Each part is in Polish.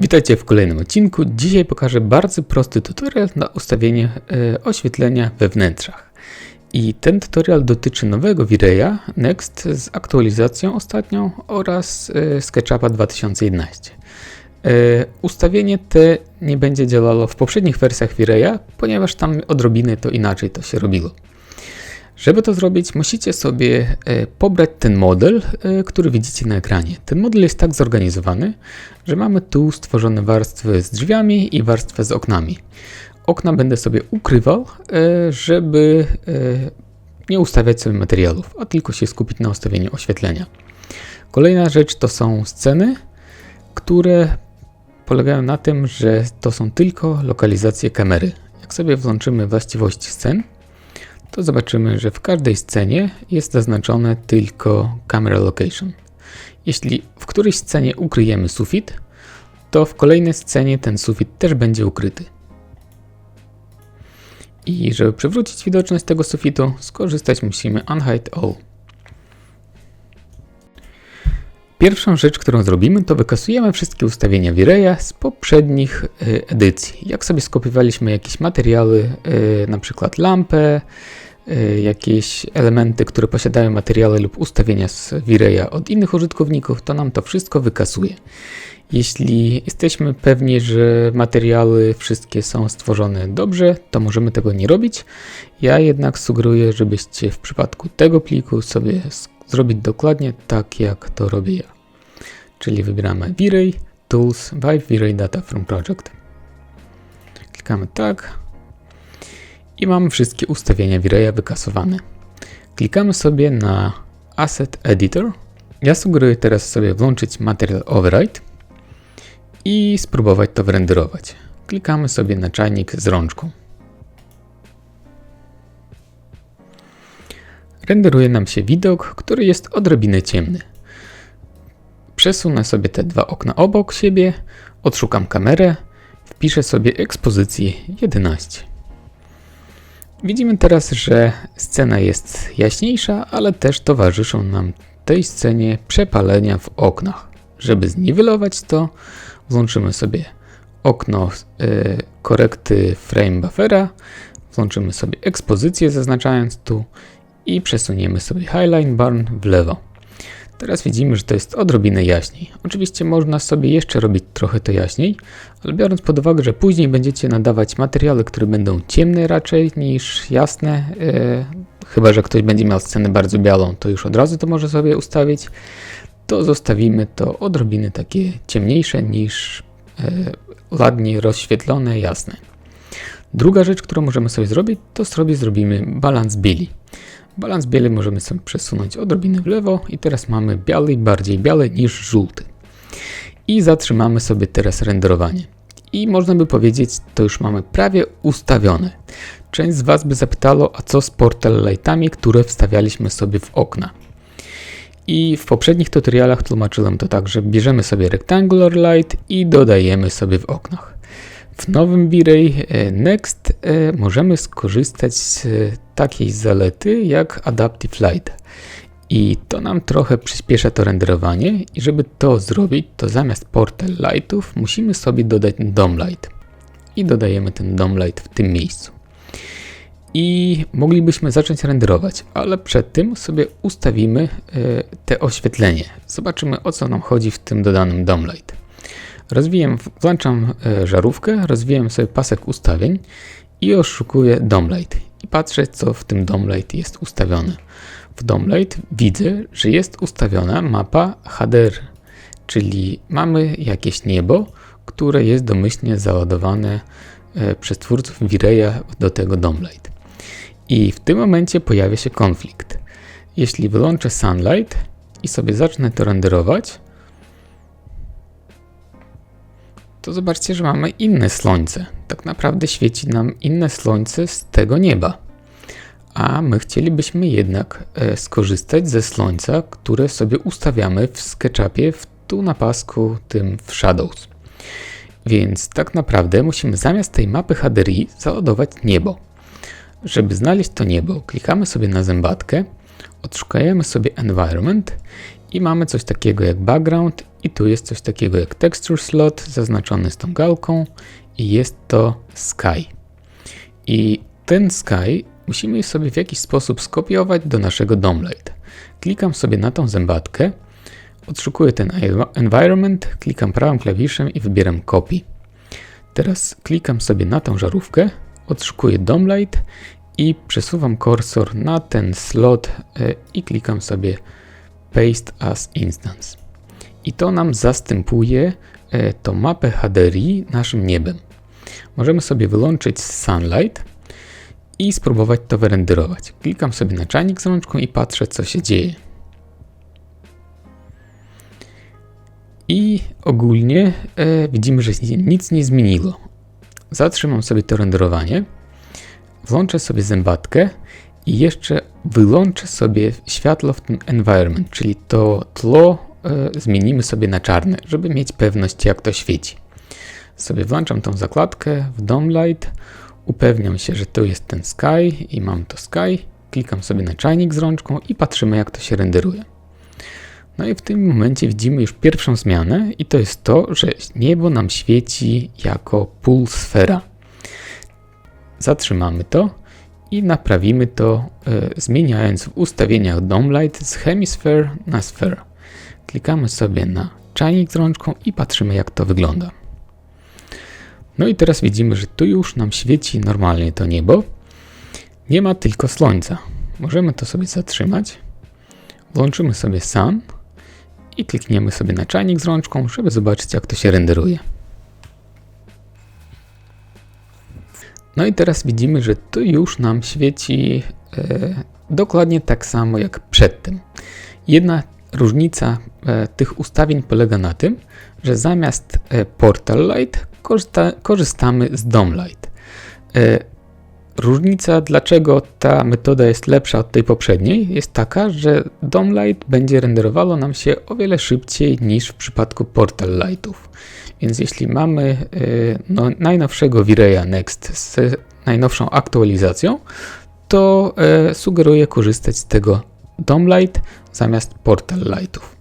Witajcie w kolejnym odcinku. Dzisiaj pokażę bardzo prosty tutorial na ustawienie e, oświetlenia we wnętrzach. I ten tutorial dotyczy nowego V-Raya Next z aktualizacją ostatnią oraz e, SketchUpa 2011. E, ustawienie te nie będzie działało w poprzednich wersjach V-Raya, ponieważ tam odrobinę to inaczej to się robiło. Żeby to zrobić, musicie sobie e, pobrać ten model, e, który widzicie na ekranie. Ten model jest tak zorganizowany, że mamy tu stworzone warstwy z drzwiami i warstwę z oknami. Okna będę sobie ukrywał, e, żeby nie ustawiać sobie materiałów, a tylko się skupić na ustawieniu oświetlenia. Kolejna rzecz to są sceny, które polegają na tym, że to są tylko lokalizacje kamery. Jak sobie włączymy właściwości scen, to zobaczymy, że w każdej scenie jest zaznaczone tylko camera location. Jeśli w którejś scenie ukryjemy sufit, to w kolejnej scenie ten sufit też będzie ukryty. I żeby przywrócić widoczność tego sufitu, skorzystać musimy Unhide All. Pierwszą rzecz, którą zrobimy, to wykasujemy wszystkie ustawienia V-Raya z poprzednich y, edycji. Jak sobie skopiowaliśmy jakieś materiały, y, na przykład lampę, y, jakieś elementy, które posiadają materiały lub ustawienia z V-Raya od innych użytkowników, to nam to wszystko wykasuje. Jeśli jesteśmy pewni, że materiały wszystkie są stworzone dobrze, to możemy tego nie robić. Ja jednak sugeruję, żebyście w przypadku tego pliku sobie zrobić dokładnie tak, jak to robię ja. Czyli wybieramy V-Ray, Tools, Vive V-Ray Data from Project. Klikamy tak i mamy wszystkie ustawienia V-Raya wykasowane. Klikamy sobie na Asset Editor. Ja sugeruję teraz sobie włączyć Material Override i spróbować to wyrenderować. Klikamy sobie na czajnik z rączką. Renderuje nam się widok, który jest odrobinę ciemny. Przesunę sobie te dwa okna obok siebie, odszukam kamerę, wpiszę sobie ekspozycję 11. Widzimy teraz, że scena jest jaśniejsza, ale też towarzyszą nam tej scenie przepalenia w oknach. Żeby zniwelować to, włączymy sobie okno y, korekty frame buffera, włączymy sobie ekspozycję zaznaczając tu i przesuniemy sobie Highline Barn w lewo. Teraz widzimy, że to jest odrobinę jaśniej. Oczywiście można sobie jeszcze robić trochę to jaśniej, ale biorąc pod uwagę, że później będziecie nadawać materiały, które będą ciemne raczej niż jasne, yy, chyba że ktoś będzie miał scenę bardzo białą, to już od razu to może sobie ustawić, to zostawimy to odrobiny takie ciemniejsze niż yy, ładnie rozświetlone, jasne. Druga rzecz, którą możemy sobie zrobić, to sobie zrobimy balans bieli. Balans bieli możemy sobie przesunąć odrobinę w lewo i teraz mamy biały, bardziej biały niż żółty. I zatrzymamy sobie teraz renderowanie. I można by powiedzieć, to już mamy prawie ustawione. Część z Was by zapytało, a co z portal lightami, które wstawialiśmy sobie w okna. I w poprzednich tutorialach tłumaczyłem to tak, że bierzemy sobie rectangular light i dodajemy sobie w oknach. W nowym V-Ray e, Next e, możemy skorzystać z takiej zalety jak Adaptive Light. I to nam trochę przyspiesza to renderowanie i żeby to zrobić, to zamiast portal lightów musimy sobie dodać DOM light. I dodajemy ten DOM light w tym miejscu. I moglibyśmy zacząć renderować, ale przed tym sobie ustawimy y, te oświetlenie. Zobaczymy o co nam chodzi w tym dodanym DOM light. Rozwijam, włączam e, żarówkę, rozwijam sobie pasek ustawień i oszukuję Domlight. I patrzę, co w tym Domlight jest ustawione. W Domlight widzę, że jest ustawiona mapa HDR, czyli mamy jakieś niebo, które jest domyślnie załadowane e, przez twórców V-Raya do tego Domlight. I w tym momencie pojawia się konflikt. Jeśli wyłączę Sunlight i sobie zacznę to renderować, to zobaczcie, że mamy inne słońce. Tak naprawdę świeci nam inne słońce z tego nieba. A my chcielibyśmy jednak e, skorzystać ze słońca, które sobie ustawiamy w SketchUpie w, tu na pasku tym w Shadows. Więc tak naprawdę musimy zamiast tej mapy HDRI załadować niebo. Żeby znaleźć to niebo, klikamy sobie na zębatkę, odszukajemy sobie Environment I mamy coś takiego jak background i tu jest coś takiego jak texture slot zaznaczony z tą gałką i jest to sky. I ten sky musimy sobie w jakiś sposób skopiować do naszego DOMLight. Klikam sobie na tą zębatkę, odszukuję ten environment, klikam prawym klawiszem i wybieram copy. Teraz klikam sobie na tą żarówkę, odszukuję DOMLight i przesuwam kursor na ten slot e, i klikam sobie Paste as Instance. I to nam zastępuje e, tą mapę HDRI naszym niebem. Możemy sobie wyłączyć Sunlight i spróbować to wyrenderować. Klikam sobie na czajnik z rączką i patrzę, co się dzieje. I ogólnie e, widzimy, że nic nie zmieniło. Zatrzymam sobie to renderowanie, włączę sobie zębatkę i jeszcze wyłączę sobie światło w tym environment, czyli to tło e, zmienimy sobie na czarne, żeby mieć pewność jak to świeci. Sobie włączam tą zakładkę w Domlight, upewniam się, że to jest ten sky i mam to sky, klikam sobie na czajnik z rączką i patrzymy jak to się renderuje. No i w tym momencie widzimy już pierwszą zmianę i to jest to, że niebo nam świeci jako sfera. Zatrzymamy to i naprawimy to e, zmieniając w ustawieniach Domlight z Hemisphere na Sphere. Klikamy sobie na czajnik z rączką i patrzymy jak to wygląda. No i teraz widzimy, że tu już nam świeci normalnie to niebo. Nie ma tylko słońca. Możemy to sobie zatrzymać. Włączymy sobie Sun i klikniemy sobie na czajnik z rączką, żeby zobaczyć jak to się renderuje. No i teraz widzimy, że tu już nam świeci e, dokładnie tak samo jak przedtem. Jedna różnica e, tych ustawień polega na tym, że zamiast e, Portal Light korzysta, korzystamy z Dome Light. E, różnica, dlaczego ta metoda jest lepsza od tej poprzedniej, jest taka, że Dome Light będzie renderowało nam się o wiele szybciej niż w przypadku Portal Lightów. Więc jeśli mamy y, no, najnowszego V-Raya Next z najnowszą aktualizacją, to y, sugeruję korzystać z tego Dome Light zamiast Portal Lightów.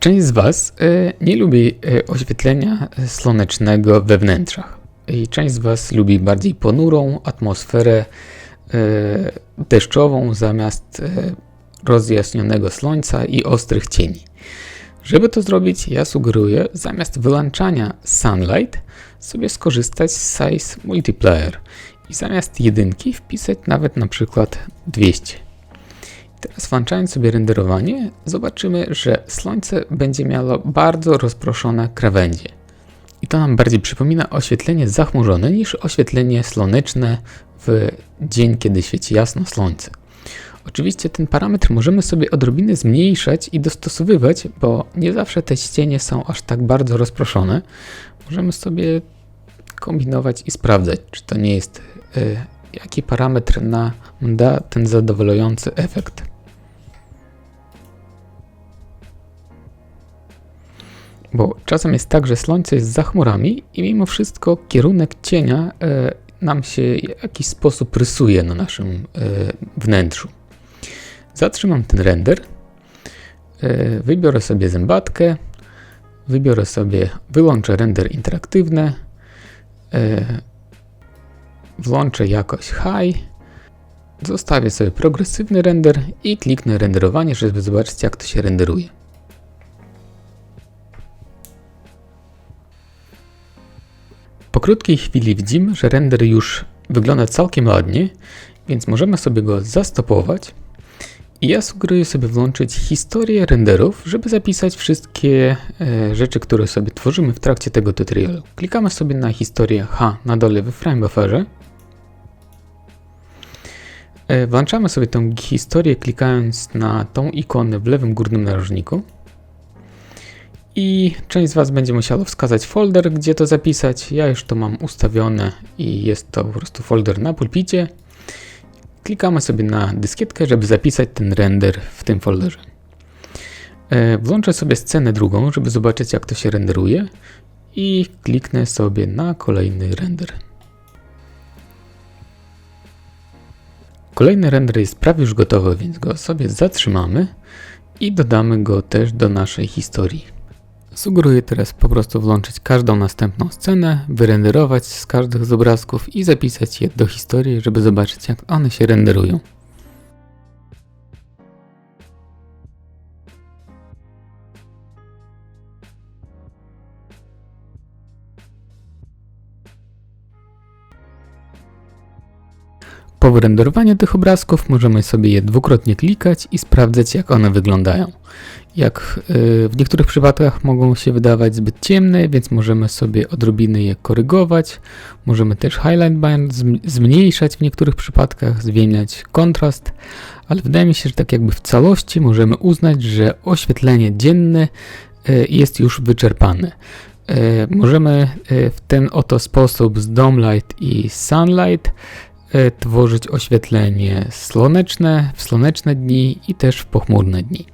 Część z Was y, nie lubi oświetlenia słonecznego we wnętrzach i część z Was lubi bardziej ponurą atmosferę deszczową zamiast rozjaśnionego słońca i ostrych cieni. Żeby to zrobić, ja sugeruję zamiast wyłączania Sunlight sobie skorzystać z Size Multiplier i zamiast jedynki wpisać nawet na przykład 200. Teraz włączając sobie renderowanie, zobaczymy, że słońce będzie miało bardzo rozproszone krawędzie. I to nam bardziej przypomina oświetlenie zachmurzone niż oświetlenie słoneczne w dzień, kiedy świeci jasno słońce. Oczywiście ten parametr możemy sobie odrobinę zmniejszać i dostosowywać, bo nie zawsze te ścienie są aż tak bardzo rozproszone. Możemy sobie kombinować i sprawdzać, czy to nie jest, y, jaki parametr nam da ten zadowalający efekt. Bo czasem jest tak, że słońce jest za chmurami i mimo wszystko kierunek cienia y, nam się w jakiś sposób rysuje na naszym y, wnętrzu. Zatrzymam ten render, e, wybiorę sobie zębatkę, wybiorę sobie, wyłączę render interaktywne, e, włączę jakość high, zostawię sobie progresywny render i kliknę renderowanie, żeby zobaczyć jak to się renderuje. Po krótkiej chwili widzimy, że render już wygląda całkiem ładnie, więc możemy sobie go zastopować ja sugeruję sobie włączyć historię renderów, żeby zapisać wszystkie e, rzeczy, które sobie tworzymy w trakcie tego tutorialu. Klikamy sobie na historię H na dole w frame bufferze. E, włączamy sobie tą historię klikając na tą ikonę w lewym górnym narożniku. I część z Was będzie musiało wskazać folder, gdzie to zapisać. Ja już to mam ustawione i jest to po prostu folder na pulpicie. Klikamy sobie na dyskietkę, żeby zapisać ten render w tym folderze. E, włączę sobie scenę drugą, żeby zobaczyć jak to się renderuje i kliknę sobie na kolejny render. Kolejny render jest prawie już gotowy, więc go sobie zatrzymamy i dodamy go też do naszej historii. Sugeruję teraz po prostu włączyć każdą następną scenę, wyrenderować z każdych z obrazków i zapisać je do historii, żeby zobaczyć jak one się renderują. Po wyrenderowaniu tych obrazków możemy sobie je dwukrotnie klikać i sprawdzać jak one wyglądają. Jak y, w niektórych przypadkach mogą się wydawać zbyt ciemne, więc możemy sobie odrobiny je korygować. Możemy też highlight band zmniejszać w niektórych przypadkach, zmieniać kontrast, ale wydaje mi się, że tak jakby w całości możemy uznać, że oświetlenie dzienne y, jest już wyczerpane. Y, możemy w ten oto sposób z Domelight i Sunlight tworzyć oświetlenie słoneczne w słoneczne dni i też w pochmurne dni.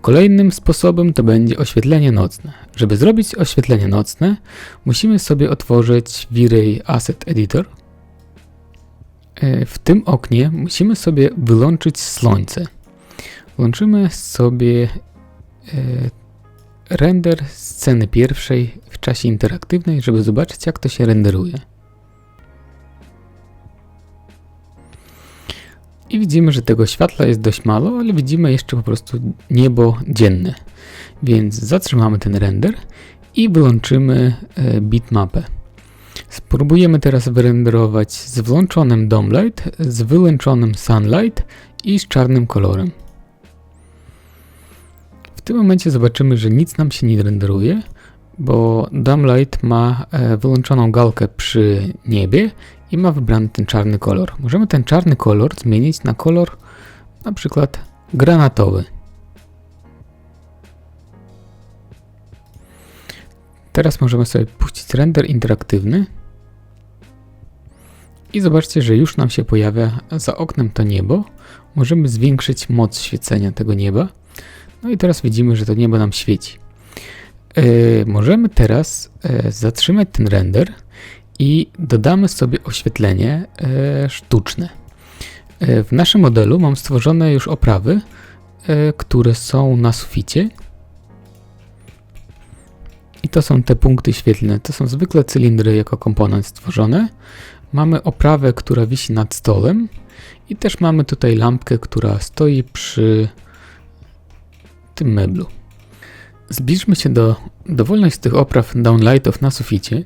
Kolejnym sposobem to będzie oświetlenie nocne. Żeby zrobić oświetlenie nocne, musimy sobie otworzyć V-Ray Asset Editor. E, w tym oknie musimy sobie wyłączyć słońce. Włączymy sobie e, render sceny pierwszej w czasie interaktywnej, żeby zobaczyć jak to się renderuje. I widzimy, że tego światła jest dość mało, ale widzimy jeszcze po prostu niebo dzienne. Więc zatrzymamy ten render i wyłączymy e, bitmapę. Spróbujemy teraz wyrenderować z włączonym Domelight, z wyłączonym Sunlight i z czarnym kolorem. W tym momencie zobaczymy, że nic nam się nie renderuje, bo Domelight ma e, wyłączoną galkę przy niebie i ma wybrany ten czarny kolor. Możemy ten czarny kolor zmienić na kolor na przykład granatowy. Teraz możemy sobie puścić render interaktywny i zobaczcie, że już nam się pojawia za oknem to niebo. Możemy zwiększyć moc świecenia tego nieba. No i teraz widzimy, że to niebo nam świeci. Yy, możemy teraz yy, zatrzymać ten render i dodamy sobie oświetlenie e, sztuczne. E, w naszym modelu mam stworzone już oprawy, e, które są na suficie. I to są te punkty świetlne. To są zwykle cylindry jako komponent stworzone. Mamy oprawę, która wisi nad stołem i też mamy tutaj lampkę, która stoi przy tym meblu. Zbliżmy się do dowolnej z tych opraw downlightów na suficie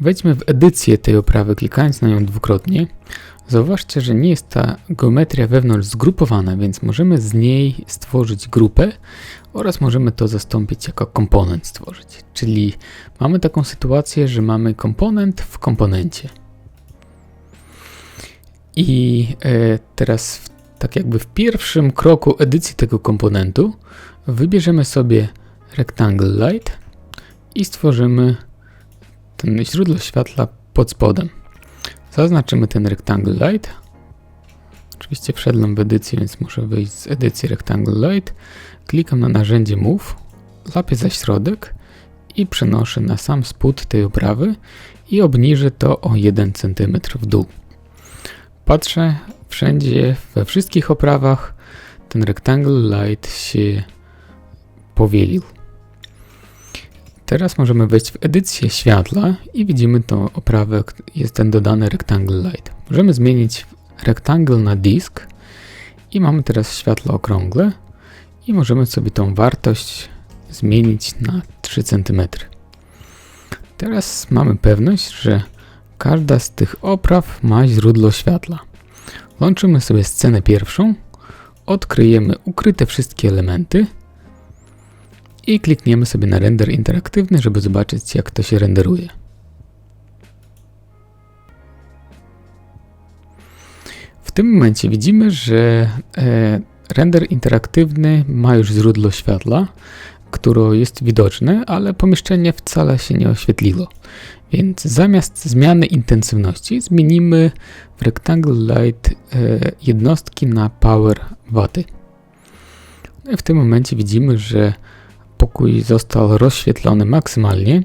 Wejdźmy w edycję tej oprawy, klikając na nią dwukrotnie. Zauważcie, że nie jest ta geometria wewnątrz zgrupowana, więc możemy z niej stworzyć grupę oraz możemy to zastąpić jako komponent stworzyć. Czyli mamy taką sytuację, że mamy komponent w komponencie. I e, teraz tak jakby w pierwszym kroku edycji tego komponentu wybierzemy sobie Rectangle Light i stworzymy ten źródło światła pod spodem. Zaznaczymy ten Rectangle Light. Oczywiście wszedłem w edycję, więc muszę wyjść z edycji Rectangle Light. Klikam na narzędzie Move, lapię za środek i przenoszę na sam spód tej oprawy i obniżę to o 1 cm w dół. Patrzę wszędzie, we wszystkich oprawach ten Rectangle Light się powielił. Teraz możemy wejść w edycję światła i widzimy tą oprawę, jest ten dodany Rectangle Light. Możemy zmienić Rectangle na disk i mamy teraz światło okrągłe i możemy sobie tą wartość zmienić na 3 cm. Teraz mamy pewność, że każda z tych opraw ma źródło światła. Włączymy sobie scenę pierwszą, odkryjemy ukryte wszystkie elementy i klikniemy sobie na render interaktywny, żeby zobaczyć jak to się renderuje. W tym momencie widzimy, że e, render interaktywny ma już źródło światła, które jest widoczne, ale pomieszczenie wcale się nie oświetliło. Więc zamiast zmiany intensywności zmienimy w Rectangle Light e, jednostki na Power Waty. No w tym momencie widzimy, że pokój został rozświetlony maksymalnie,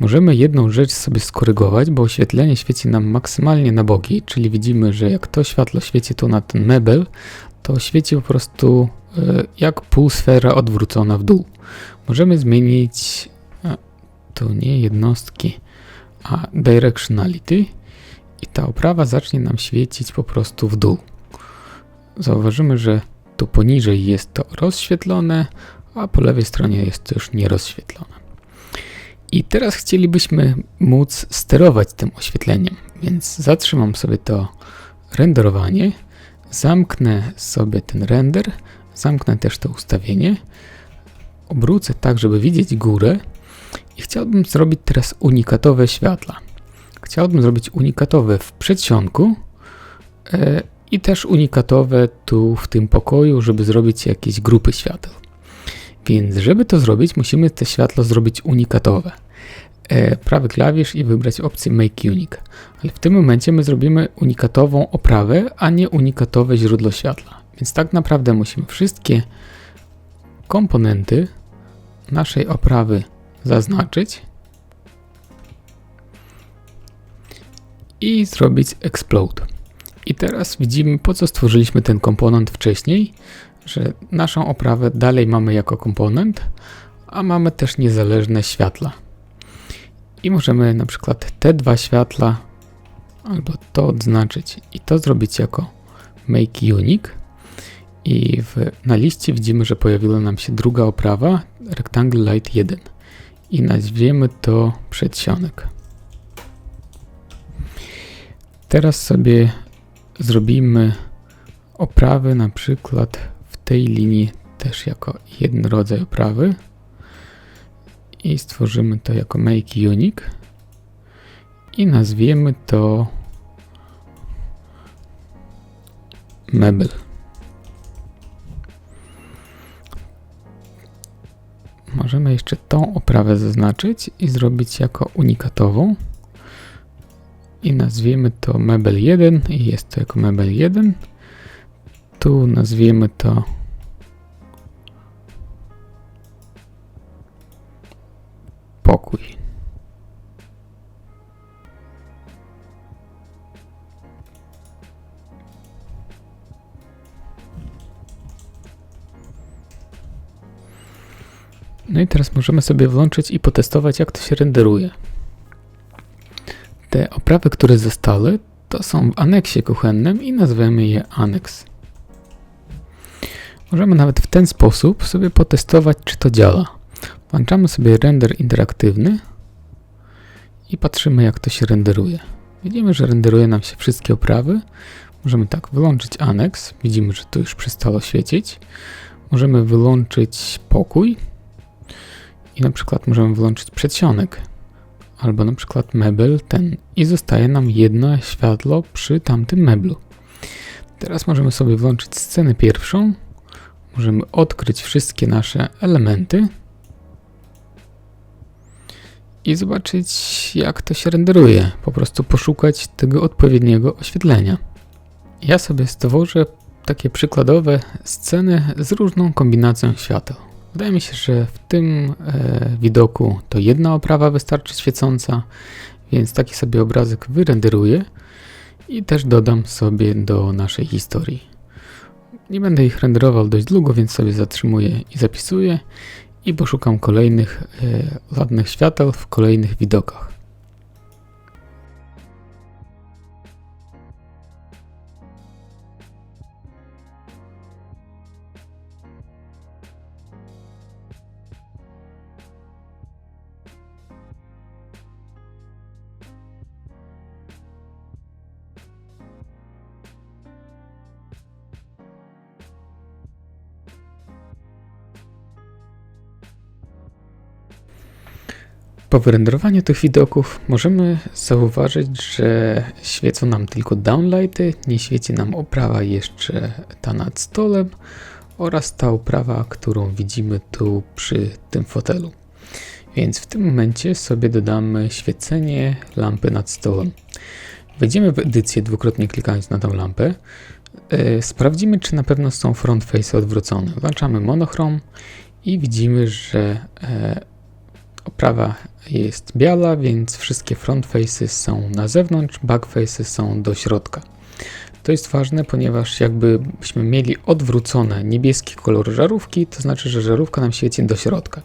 możemy jedną rzecz sobie skorygować, bo oświetlenie świeci nam maksymalnie na boki, czyli widzimy, że jak to światło świeci tu na ten mebel, to świeci po prostu jak półsfera odwrócona w dół. Możemy zmienić to nie jednostki, a directionality i ta oprawa zacznie nam świecić po prostu w dół. Zauważymy, że tu poniżej jest to rozświetlone, a po lewej stronie jest to już nierozświetlone. I teraz chcielibyśmy móc sterować tym oświetleniem, więc zatrzymam sobie to renderowanie, zamknę sobie ten render, zamknę też to ustawienie, obrócę tak, żeby widzieć górę i chciałbym zrobić teraz unikatowe światła. Chciałbym zrobić unikatowe w przedsionku e, i też unikatowe tu w tym pokoju, żeby zrobić jakieś grupy świateł. Więc żeby to zrobić, musimy te światło zrobić unikatowe. E, prawy klawisz i wybrać opcję Make Unique. Ale w tym momencie my zrobimy unikatową oprawę, a nie unikatowe źródło światła. Więc tak naprawdę musimy wszystkie komponenty naszej oprawy zaznaczyć i zrobić Explode. I teraz widzimy, po co stworzyliśmy ten komponent wcześniej, że naszą oprawę dalej mamy jako komponent, a mamy też niezależne światła. I możemy na przykład te dwa światła albo to odznaczyć i to zrobić jako make unique. I w, na liście widzimy, że pojawiła nam się druga oprawa, Rectangle Light 1 i nazwiemy to przedsionek. Teraz sobie zrobimy oprawy na przykład tej linii też jako jeden rodzaj oprawy i stworzymy to jako make unique i nazwiemy to mebel. Możemy jeszcze tą oprawę zaznaczyć i zrobić jako unikatową i nazwiemy to mebel 1 i jest to jako mebel 1. Tu nazwiemy to pokój. No i teraz możemy sobie włączyć i potestować, jak to się renderuje. Te oprawy, które zostały, to są w aneksie kuchennym i nazwiemy je aneks. Możemy nawet w ten sposób sobie potestować, czy to działa. Włączamy sobie render interaktywny i patrzymy, jak to się renderuje. Widzimy, że renderuje nam się wszystkie oprawy. Możemy tak wyłączyć aneks. Widzimy, że to już przestało świecić. Możemy wyłączyć pokój i na przykład możemy włączyć przedsionek albo na przykład mebel ten i zostaje nam jedno światło przy tamtym meblu. Teraz możemy sobie włączyć scenę pierwszą. Możemy odkryć wszystkie nasze elementy i zobaczyć jak to się renderuje. Po prostu poszukać tego odpowiedniego oświetlenia. Ja sobie stworzę takie przykładowe sceny z różną kombinacją świateł. Wydaje mi się, że w tym e, widoku to jedna oprawa wystarczy świecąca, więc taki sobie obrazek wyrenderuję i też dodam sobie do naszej historii. Nie będę ich renderował dość długo, więc sobie zatrzymuję i zapisuję i poszukam kolejnych e, ładnych świateł w kolejnych widokach. Po wyrenderowaniu tych widoków możemy zauważyć, że świecą nam tylko downlighty, nie świeci nam oprawa jeszcze ta nad stolem oraz ta oprawa, którą widzimy tu przy tym fotelu. Więc w tym momencie sobie dodamy świecenie lampy nad stołem. Wejdziemy w edycję dwukrotnie klikając na tą lampę. Yy, sprawdzimy, czy na pewno są front face odwrócone. Włączamy monochrom i widzimy, że yy, Oprawa jest biała, więc wszystkie front faces są na zewnątrz, back faces są do środka. To jest ważne, ponieważ jakbyśmy mieli odwrócone niebieski kolor żarówki, to znaczy, że żarówka nam świeci do środka.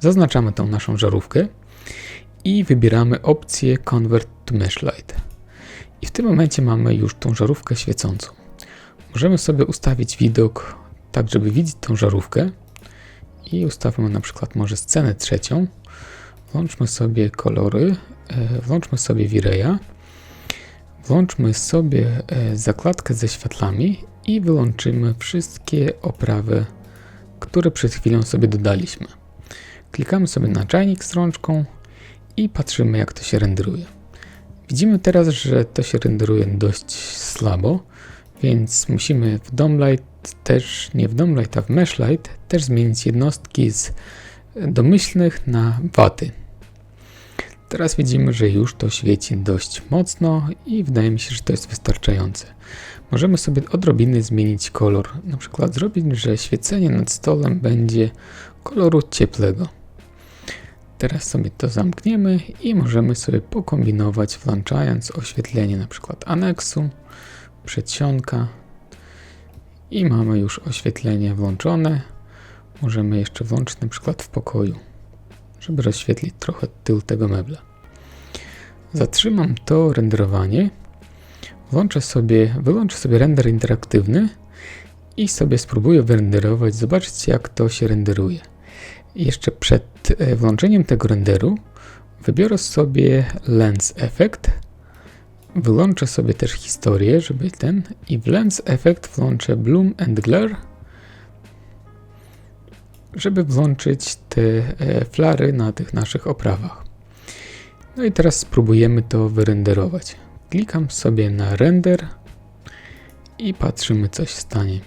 Zaznaczamy tą naszą żarówkę i wybieramy opcję Convert to Mesh Light. I w tym momencie mamy już tą żarówkę świecącą. Możemy sobie ustawić widok tak, żeby widzieć tą żarówkę i ustawmy na przykład może scenę trzecią. Włączmy sobie kolory, e, włączmy sobie Vireya, włączmy sobie e, zakładkę ze światlami i wyłączymy wszystkie oprawy, które przed chwilą sobie dodaliśmy. Klikamy sobie na czajnik z rączką i patrzymy jak to się renderuje. Widzimy teraz, że to się renderuje dość słabo, więc musimy w Domlight też, nie w Domlight, a w Meshlight też zmienić jednostki z domyślnych na waty. Teraz widzimy, że już to świeci dość mocno i wydaje mi się, że to jest wystarczające. Możemy sobie odrobinę zmienić kolor, na przykład zrobić, że świecenie nad stolem będzie koloru cieplego. Teraz sobie to zamkniemy i możemy sobie pokombinować włączając oświetlenie na przykład aneksu, przedsionka i mamy już oświetlenie włączone. Możemy jeszcze włączyć na przykład w pokoju, żeby rozświetlić trochę tył tego mebla. Zatrzymam to renderowanie, włączę sobie, wyłączę sobie render interaktywny i sobie spróbuję wyrenderować, zobaczyć jak to się renderuje. Jeszcze przed e, włączeniem tego renderu wybiorę sobie Lens Effect, wyłączę sobie też historię, żeby ten i w Lens Effect włączę Bloom and Glare, żeby włączyć te e, flary na tych naszych oprawach. No i teraz spróbujemy to wyrenderować. Klikam sobie na render i patrzymy coś stanie.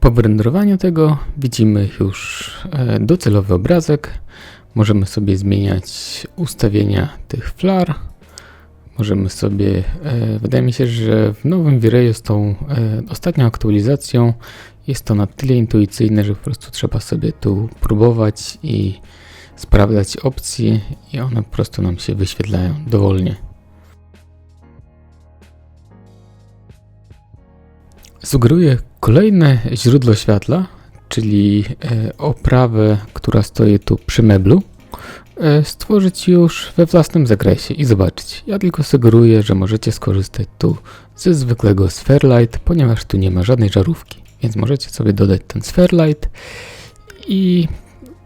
Po wyrenderowaniu tego widzimy już e, docelowy obrazek. Możemy sobie zmieniać ustawienia tych flar. Możemy sobie, e, wydaje mi się, że w nowym Vireju z tą e, ostatnią aktualizacją jest to na tyle intuicyjne, że po prostu trzeba sobie tu próbować i sprawdzać opcje i one po prostu nam się wyświetlają dowolnie. Sugeruję kolejne źródło światła, czyli e, oprawę, która stoi tu przy meblu, stworzyć już we własnym zakresie i zobaczyć. Ja tylko sugeruję, że możecie skorzystać tu ze zwykłego Spherelight, ponieważ tu nie ma żadnej żarówki, więc możecie sobie dodać ten Spherelight i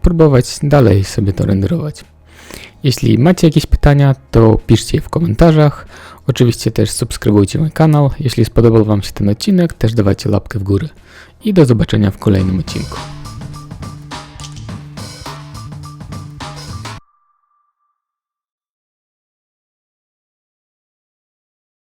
próbować dalej sobie to renderować. Jeśli macie jakieś pytania, to piszcie je w komentarzach. Oczywiście też subskrybujcie mój kanał. Jeśli spodobał Wam się ten odcinek, też dawajcie łapkę w górę. I do zobaczenia w kolejnym odcinku.